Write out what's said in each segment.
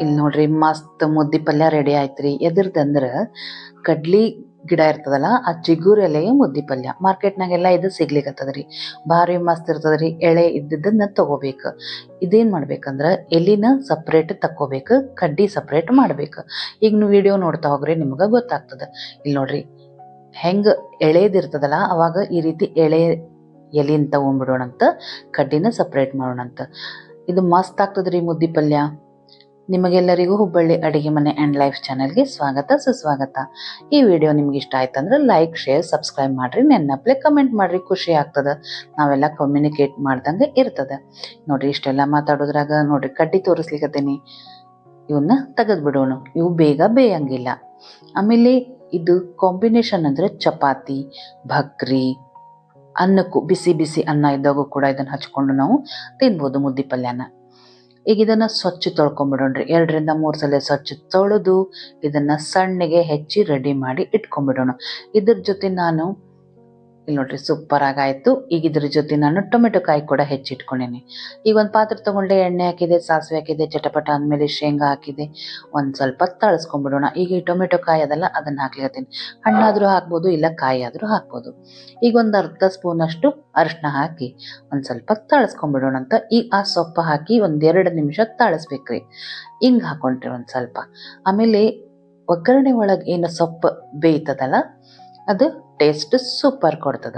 ಇಲ್ಲಿ ನೋಡ್ರಿ ಮಸ್ತ್ ಮುದ್ದಿ ಪಲ್ಯ ರೆಡಿ ಆಯ್ತ್ರಿ. ಎದ್ರದಂದ್ರ ಕಡ್ಲಿ ಗಿಡ ಇರ್ತದಲ್ಲ, ಆ ಚಿಗುರ್ ಎಲೆಯ ಮುದ್ದಿ ಪಲ್ಯ. ಮಾರ್ಕೆಟ್ನಾಗೆಲ್ಲ ಇದು ಸಿಗ್ಲಿಕ್ಕತ್ತದ್ರಿ ಭಾರಿ ಮಸ್ತ್ ಇರ್ತದ್ರಿ. ಎಳೆ ಇದ್ದಿದ್ದನ್ನ ತಗೋಬೇಕು. ಇದೇನು ಮಾಡ್ಬೇಕಂದ್ರೆ ಎಲಿನ ಸಪ್ರೇಟ್ ತಕ್ಕೋಬೇಕು, ಕಡ್ಡಿ ಸಪ್ರೇಟ್ ಮಾಡ್ಬೇಕು. ಈಗ ನೀವು ವಿಡಿಯೋ ನೋಡ್ತಾ ಹೋಗ್ರಿ, ನಿಮ್ಗೆ ಗೊತ್ತಾಗ್ತದ. ಇಲ್ಲಿ ನೋಡ್ರಿ, ಹೆಂಗ್ ಎಳೆದಿರ್ತದಲ್ಲ ಅವಾಗ ಈ ರೀತಿ ಎಳೆ ಎಲಿನ ತಗೊಂಡ್ಬಿಡೋಣಂತ, ಕಡ್ಡಿನ ಸಪ್ರೇಟ್ ಮಾಡೋಣಂತ. ಇದು ಮಸ್ತ್ ಆಗ್ತದ್ರಿ ಮುದ್ದಿ ಪಲ್ಯ. ನಿಮಗೆಲ್ಲರಿಗೂ ಹುಬ್ಬಳ್ಳಿ ಅಡಿಗೆ ಮನೆ ಆ್ಯಂಡ್ ಲೈಫ್ ಚಾನಲ್ಗೆ ಸ್ವಾಗತ, ಸುಸ್ವಾಗತ. ಈ ವಿಡಿಯೋ ನಿಮ್ಗೆ ಇಷ್ಟ ಆಯ್ತಂದ್ರೆ ಲೈಕ್, ಶೇರ್, ಸಬ್ಸ್ಕ್ರೈಬ್ ಮಾಡಿರಿ. ನೆನ್ನಪ್ಲೆ ಕಮೆಂಟ್ ಮಾಡಿರಿ, ಖುಷಿ ಆಗ್ತದೆ. ನಾವೆಲ್ಲ ಕಮ್ಯುನಿಕೇಟ್ ಮಾಡ್ದಂಗೆ ಇರ್ತದೆ. ನೋಡ್ರಿ, ಇಷ್ಟೆಲ್ಲ ಮಾತಾಡೋದ್ರಾಗ ನೋಡಿರಿ, ಕಡ್ಡಿ ತೋರಿಸ್ಲಿಕತ್ತೀನಿ. ಇವನ್ನ ತೆಗೆದು ಬಿಡೋಣ ಇವು ಬೇಗ ಬೇಯಂಗಿಲ್ಲ. ಆಮೇಲೆ ಇದು ಕಾಂಬಿನೇಷನ್ ಅಂದ್ರೆ ಚಪಾತಿ, ಭಕ್ರಿ, ಅನ್ನಕ್ಕೂ, ಬಿಸಿ ಬಿಸಿ ಅನ್ನ ಇದ್ದಾಗೂ ಕೂಡ ಇದನ್ನು ಹಚ್ಕೊಂಡು ನಾವು ತಿನ್ಬೋದು ಮುದ್ದಿ ಪಲ್ಯನ. ಈಗ ಇದನ್ನು ಸ್ವಚ್ಛ ತೊಳ್ಕೊಂಬಿಡೋಣ್ರಿ. ಎರಡರಿಂದ ಮೂರು ಸಲ ಸ್ವಚ್ಛ ತೊಳೆದು ಇದನ್ನ ಸಣ್ಣಗೆ ಹೆಚ್ಚಿ ರೆಡಿ ಮಾಡಿ ಇಟ್ಕೊಂಡ್ಬಿಡೋಣ ಇದ್ರ ಜೊತೆ ನಾನು ಇಲ್ಲಿ ನೋಡ್ರಿ ಸೂಪರ್ ಆಗಾಯ್ತು. ಈಗ ಇದ್ರ ಜೊತೆ ನಾನು ಟೊಮೆಟೊ ಕಾಯಿ ಕೂಡ ಹೆಚ್ಚಿಟ್ಕೊಂಡೇನೆ. ಈಗ ಒಂದು ಪಾತ್ರೆ ತಗೊಂಡೆ, ಎಣ್ಣೆ ಹಾಕಿದೆ, ಸಾಸಿವೆ ಹಾಕಿದೆ, ಚಟಪಟ ಅಂದಮೇಲೆ ಶೇಂಗಾ ಹಾಕಿದೆ. ಒಂದು ಸ್ವಲ್ಪ ತಳಸ್ಕೊಂಡ್ಬಿಡೋಣ ಈಗ ಈ ಟೊಮೆಟೊ ಕಾಯಿ ಅದಲ್ಲ, ಅದನ್ನ ಹಾಕ್ಲಿಕತ್ತೀನಿ. ಹಣ್ಣಾದ್ರೂ ಹಾಕ್ಬೋದು, ಇಲ್ಲ ಕಾಯಿ ಆದ್ರೂ ಹಾಕ್ಬೋದು. ಈಗ ಒಂದು ಅರ್ಧ ಸ್ಪೂನ್ ಅಷ್ಟು ಅರಿಶಿನ ಹಾಕಿ ಒಂದು ಸ್ವಲ್ಪ ತಳಸ್ಕೊಂಡ್ಬಿಡೋಣ ಅಂತ. ಈಗ ಆ ಸೊಪ್ಪು ಹಾಕಿ ಒಂದೆರಡು ನಿಮಿಷ ತಾಳಿಸ್ಬೇಕ್ರಿ. ಹಿಂಗೆ ಹಾಕೊಂಡ್ರಿ ಒಂದು ಸ್ವಲ್ಪ. ಆಮೇಲೆ ಒಗ್ಗರಣೆ ಒಳಗೆ ಏನು ಸೊಪ್ಪು ಬೇಯ್ತದಲ್ಲ ಅದು ಟೇಸ್ಟ್ ಸೂಪರ್ ಕೊಡ್ತದ.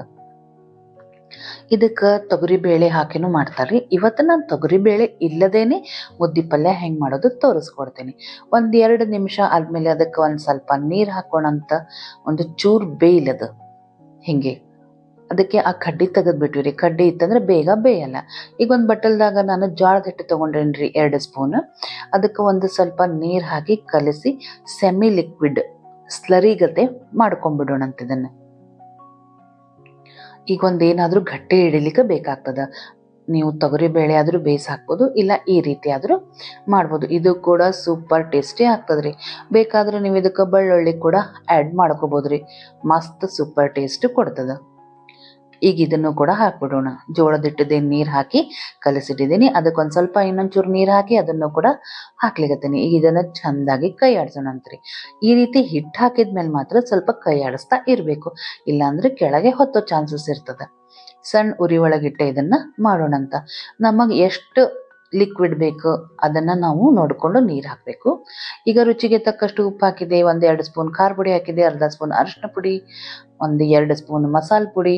ಇದಕ್ಕೆ ತೊಗರಿ ಬೇಳೆ ಹಾಕಿನೂ ಮಾಡ್ತಾರ್ರಿ. ಇವತ್ತು ನಾನು ತೊಗರಿ ಬೇಳೆ ಇಲ್ಲದೇನೆ ಮುದ್ದೆ ಪಲ್ಯ ಹೆಂಗೆ ಮಾಡೋದು ತೋರಿಸ್ಕೊಡ್ತೀನಿ. ಒಂದು ಎರಡು ನಿಮಿಷ ಆದಮೇಲೆ ಅದಕ್ಕೆ ಒಂದು ಸ್ವಲ್ಪ ನೀರು ಹಾಕೋಣಂತ ಒಂದು ಚೂರು ಬೇಯ್ಲದು ಹಿಂಗೆ. ಅದಕ್ಕೆ ಆ ಕಡ್ಡಿ ತೆಗೆದ್ಬಿಟ್ವಿ ರೀ ಕಡ್ಡಿ ಇತ್ತಂದ್ರೆ ಬೇಗ ಬೇಯಲ್ಲ. ಈಗ ಒಂದು ಬಟ್ಟಲ್ದಾಗ ನಾನು ಜೋಳದ ಹಿಟ್ಟು ತೊಗೊಂಡೇನ್ರಿ ಎರಡು ಸ್ಪೂನ್ ಅದಕ್ಕೆ ಒಂದು ಸ್ವಲ್ಪ ನೀರು ಹಾಕಿ ಕಲಸಿ ಸೆಮಿ ಲಿಕ್ವಿಡ್ ಸ್ಲರಿ ಗತೆ ಮಾಡ್ಕೊಂಡ್ಬಿಡೋಣಂತ ಇದನ್ನು. ಈಗ ಒಂದು ಏನಾದರೂ ಗಟ್ಟಿ ಹಿಡಿಲಿಕ್ಕೆ ಬೇಕಾಗ್ತದೆ. ನೀವು ತೊಗರಿ ಬೇಳೆ ಆದರೂ ಬೇಯಿಸಿ ಹಾಕ್ಬೋದು ಇಲ್ಲ ಈ ರೀತಿ ಆದರೂ ಮಾಡ್ಬೋದು. ಇದು ಕೂಡ ಸೂಪರ್ ಟೇಸ್ಟಿ ಆಗ್ತದೆ ರೀ ಬೇಕಾದರೂ ನೀವು ಇದಕ್ಕೆ ಬೆಳ್ಳುಳ್ಳಿ ಕೂಡ ಆ್ಯಡ್ ಮಾಡ್ಕೋಬೋದ್ರಿ. ಮಸ್ತ್ ಸೂಪರ್ ಟೇಸ್ಟ್ ಕೊಡ್ತದ. ಈಗ ಇದನ್ನು ಕೂಡ ಹಾಕ್ಬಿಡೋಣ. ಜೋಳದ ಹಿಟ್ಟದೇ ನೀರು ಹಾಕಿ ಕಲಸಿಟ್ಟಿದ್ದೀನಿ. ಅದಕ್ಕೊಂದು ಸ್ವಲ್ಪ ಇನ್ನೊಂಚೂರು ನೀರು ಹಾಕಿ ಅದನ್ನು ಕೂಡ ಹಾಕ್ಲಿಕತ್ತೀನಿ. ಈಗ ಇದನ್ನು ಚೆಂದಾಗಿ ಕೈ ಆಡಿಸೋಣಂತ್ರಿ ಈ ರೀತಿ ಹಿಟ್ಟು ಹಾಕಿದ್ಮೇಲೆ ಮಾತ್ರ ಸ್ವಲ್ಪ ಕೈ ಆಡಿಸ್ತಾ ಇರಬೇಕು. ಇಲ್ಲಾಂದ್ರೆ ಕೆಳಗೆ ಹೊತ್ತೋ ಚಾನ್ಸಸ್ ಇರ್ತದೆ. ಸಣ್ಣ ಉರಿ ಒಳಗಿಟ್ಟೆ ಇದನ್ನ ಮಾಡೋಣಂತ. ನಮಗೆ ಎಷ್ಟು ಲಿಕ್ವಿಡ್ ಬೇಕು, ಅದನ್ನ ನಾವು ನೋಡಿಕೊಂಡು ನೀರು ಹಾಕಬೇಕು. ಈಗ ರುಚಿಗೆ ತಕ್ಕಷ್ಟು ಉಪ್ಪು ಹಾಕಿದೆ, ಒಂದು ಎರಡು ಸ್ಪೂನ್ ಖಾರ ಪುಡಿ ಹಾಕಿದೆ, ಅರ್ಧ ಸ್ಪೂನ್ ಅರಿಶಿನ ಪುಡಿ, ಒಂದು ಎರಡು ಸ್ಪೂನ್ ಮಸಾಲೆ ಪುಡಿ,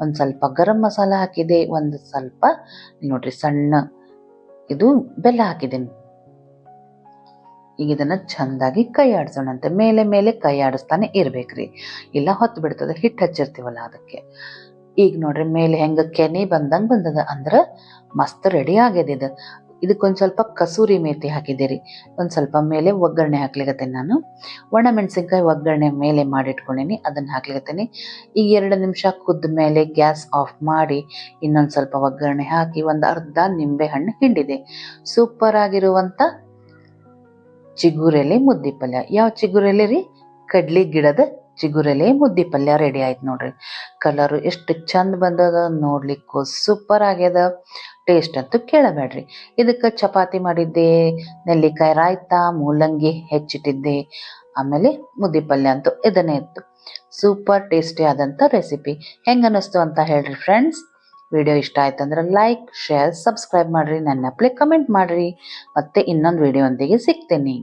ಒಂದು ಸ್ವಲ್ಪ ಗರಂ ಮಸಾಲ ಹಾಕಿದೆ, ಒಂದು ಸ್ವಲ್ಪ ನೋಡ್ರಿ ಸಣ್ಣ ಇದು ಬೆಲ್ಲ ಹಾಕಿದ್ದೀನಿ ಈಗ ಇದನ್ನು ಚೆಂದಾಗಿ ಕೈ ಆಡಿಸೋಣಂತೆ ಮೇಲೆ ಮೇಲೆ ಕೈ ಆಡಿಸ್ತಾನೆ ಇರ್ಬೇಕ್ರಿ. ಇಲ್ಲ ಹೊತ್ತು ಬಿಡ್ತದೆ ಹಿಟ್ಟು ಹಚ್ಚಿರ್ತೀವಲ್ಲ ಅದಕ್ಕೆ. ಈಗ ನೋಡ್ರಿ ಮೇಲೆ ಹೆಂಗೆ ಕೆನೆ ಬಂದಂಗೆ ಬಂದದ ಅಂದ್ರೆ ಮಸ್ತ್ ರೆಡಿ ಆಗ್ಯದ ಇದು. ಇದಕ್ಕೊಂದು ಸ್ವಲ್ಪ ಕಸೂರಿ ಮೇಥಿ ಹಾಕಿದ್ದೀರಿ. ಒಂದು ಸ್ವಲ್ಪ ಮೇಲೆ ಒಗ್ಗರಣೆ ಹಾಕ್ಲಿಕತ್ತೇನೆ ನಾನು. ಒಣ ಮೆಣಸಿನ್ಕಾಯಿ ಒಗ್ಗರಣೆ ಮೇಲೆ ಮಾಡಿಟ್ಕೊಂಡೀನಿ, ಅದನ್ನು ಹಾಕ್ಲಿಕತ್ತೀನಿ. ಈಗ ಎರಡು ನಿಮಿಷ ಕುದ್ದ ಮೇಲೆ ಗ್ಯಾಸ್ ಆಫ್ ಮಾಡಿ ಇನ್ನೊಂದು ಸ್ವಲ್ಪ ಒಗ್ಗರಣೆ ಹಾಕಿ ಒಂದು ಅರ್ಧ ನಿಂಬೆ ಹಣ್ಣು ಹಿಂಡಿದೆ. ಸೂಪರ್ ಆಗಿರುವಂಥ ಚಿಗುರೆಲೆ ಮುದ್ದಿ ಪಲ್ಯ. ಯಾವ ಚಿಗುರೆಲೆ ರೀ? ಕಡ್ಲಿ ಗಿಡದ ಚಿಗುರೆಲೆ ಮುದ್ದೆ ಪಲ್ಯ ರೆಡಿ ಆಯ್ತು ನೋಡ್ರಿ. ಕಲರು ಎಷ್ಟು ಚಂದ ಬಂದದ ನೋಡ್ಲಿಕ್ಕೂ ಸೂಪರ್ ಆಗ್ಯದ. ಟೇಸ್ಟ್ ಅಂತೂ ಕೇಳಬೇಡ್ರಿ. ಇದಕ್ಕೆ ಚಪಾತಿ ಮಾಡಿದ್ದೆ, ನೆಲ್ಲಿಕಾಯಿ ರಾಯ್ತ, ಮೂಲಂಗಿ ಹೆಚ್ಚಿಟ್ಟಿದ್ದೆ. ಆಮೇಲೆ ಮುದ್ದೆ ಪಲ್ಯ ಅಂತೂ ಇದನ್ನೇ ಇತ್ತು. ಸೂಪರ್ ಟೇಸ್ಟಿ ಆದಂಥ ರೆಸಿಪಿ ಹೆಂಗೆ ಅನ್ನಿಸ್ತು ಅಂತ ಹೇಳ್ರಿ ಫ್ರೆಂಡ್ಸ್ ವಿಡಿಯೋ ಇಷ್ಟ ಆಯ್ತು ಅಂದ್ರೆ ಲೈಕ್ ಶೇರ್ ಸಬ್ಸ್ಕ್ರೈಬ್ ಮಾಡ್ರಿ. ನನ್ನ ಅಪ್ಲೆ ಕಮೆಂಟ್ ಮಾಡ್ರಿ. ಮತ್ತೆ ಇನ್ನೊಂದು ವಿಡಿಯೋ ಒಂದಿಗೆ ಸಿಗ್ತೇನೆ.